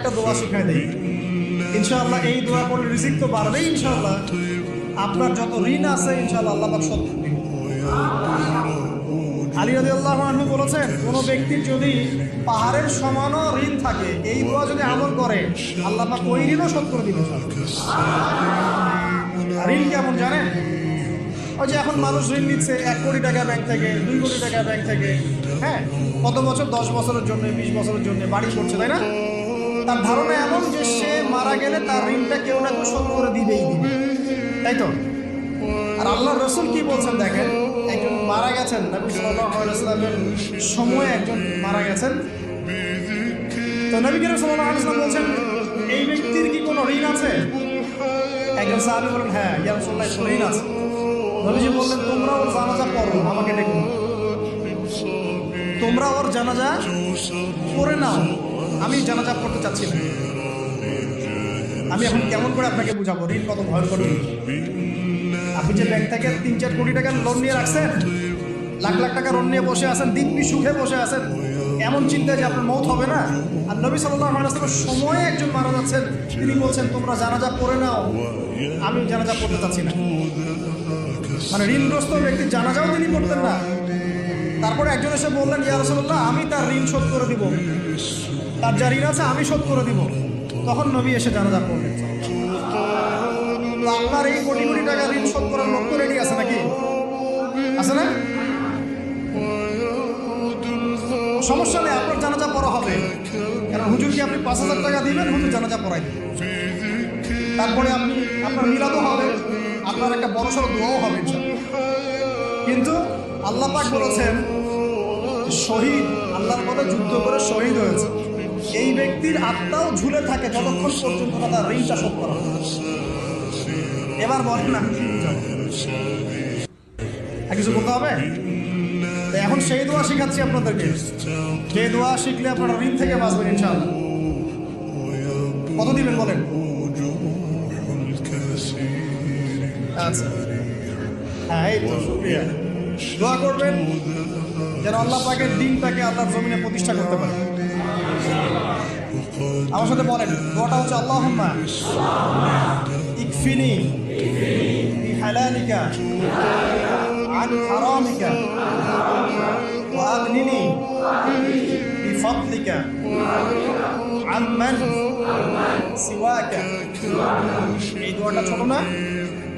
একটা দোয়া শিখাই দেই। ইনশাআল্লাহ এই দোয়া করলে রিজিক তো বাড়বেই ইনশাআল্লাহ। আপনার যত ঋণ আছে, ইনশাআল্লাহ আল্লাহ করবেন আলী রাদিয়াল্লাহু আনহু বলেছেন, কোন ব্যক্তির যদি পাহাড়ের সমানও ঋণ থাকে, এই দোয়া যদি আমল করে, আল্লাহ ওই ঋণও শোধ করে আর ঋণ কেমন জানেন? ওই যে এখন মানুষ ঋণ নিচ্ছে, এক কোটি টাকা ব্যাংক থেকে, দুই কোটি টাকা ব্যাংক থেকে হ্যাঁ? কত বছর? দশ বছরের জন্য, বিশ বছরের জন্য, বাড়ি করছে, তাই না? তার ধারণা এমন যে সে মারা গেলে তার ঋণটা কেউ না কেউ শোধ করে দিবেই দিবে। তাই তো? আর আল্লাহ রসুল কি বলছেন দেখেন? একজন মারা গেছেন, নবী ওয়াসাল্লামের সময়ে একজন মারা গেছেন। তো নবী করিম সাল্লাল্লাহু আলাইহি বলছেন, এই ব্যক্তির কি কোনো ঋণ আছে? একজন সাহাবী বলেন হ্যাঁ ইয়া রাসূলুল্লাহ, একটু ঋণ আছে। নবীজি বললেন তোমরা ওর জানাজা পড়ো, আমাকে ডেকে। তোমরা ওর জানাজা পড়ে নাও। আমি জানাজা পড়তে চাচ্ছি না। আমি এখন কেমন করে আপনাকে বুঝাবো? ঋণ কত ভয়ঙ্কর। আপনি যে ব্যাংক থেকে তিন চার কোটি টাকার লোন নিয়ে রাখছেন, লাখ লাখ টাকা লোন নিয়ে বসে আছেন দিব্যি সুখে বসে আছেন, এমন চিন্তা যে আপনার মত হবে না? আর নবী সাল্লাহ আলাইসলামের সময়ে একজন মারা যাচ্ছেন, তিনি বলছেন, তোমরা জানাজা পড়ে নাও। আমি জানাজা পড়তে চাচ্ছি না। মানে ঋণগ্রস্ত ব্যক্তি জানাজাও তিনি পড়তেন না। তারপরে একজন এসে বললেন, ইয়া রসল্লাহ আমি তার ঋণ শোধ করে দিব। তার ঋণ আছে, আমি শোধ করে দিব। তখন নবী এসে জানাজা তো আপনার এই কোটি কোটি টাকা ঋণ শোধ করার লক্ষ্য রেডি আছে নাকি? আছে না? সমস্যা নেই, আপনার জানাজা পড়া হবে। কারণ হুজুরকে আপনি পাঁচ হাজার টাকা দিবেন? হুজুর জানাজা পড়াই দেবেন তারপরে আপনি, আপনার মিলাদও হবে, আপনার একটা বড় সড়ো দোয়াও হবে কিন্তু আল্লাহ পাক বলেছেন, শহীদ, আল্লাহর পথে যুদ্ধ করে শহীদ হয়েছে। এই ব্যক্তির আত্মাও ঝুলে থাকে যতক্ষণ পর্যন্ত না তার ঋণটা শোধ করা এবার বলেন কি কিছু বলতে হবে? এখন সেই দোয়া শেখাচ্ছি আপনাদেরকে। যে দোয়া শিখলে আপনারা ঋণ থেকে বাঁচবেন, ইনশাআল্লাহ। কত দিবেন বলেন? আচ্ছা। হ্যাঁ এই তো, শুক্রিয়া। দোয়া করবেন যেন আল্লাহ পাকের দিনটাকে আল্লাহর জমিনে প্রতিষ্ঠা করতে পারে। আমার সাথে বলেন দোয়াটা হচ্ছে আল্লাহ ইকফিনি বিহালালিকা عن حرامك وأغنني بفضلك عمن سواك এই দোয়াটা ছোট না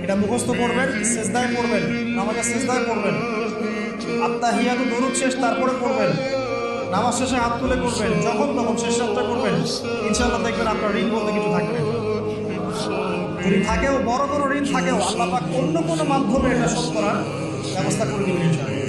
এটা মুখস্থ করবেন সেজদায় পড়বেন নামাজের সেজদায় পড়বেন আত্মাহিয়াতু দরুদ শেষ তারপরে পড়বেন নামাজ শেষে হাত তুলে করবেন যখন তখন শেষ হাতটা করবেন ইনশাল্লাহ দেখবেন আপনার ঋণ বলতে কিছু থাকবে। যদি থাকেও, বড় বড় ঋণ থাকেও, আল্লাহ অন্য কোনো মাধ্যমে এটা শোধ করার ব্যবস্থা করে দিবেন ইনশাআল্লাহ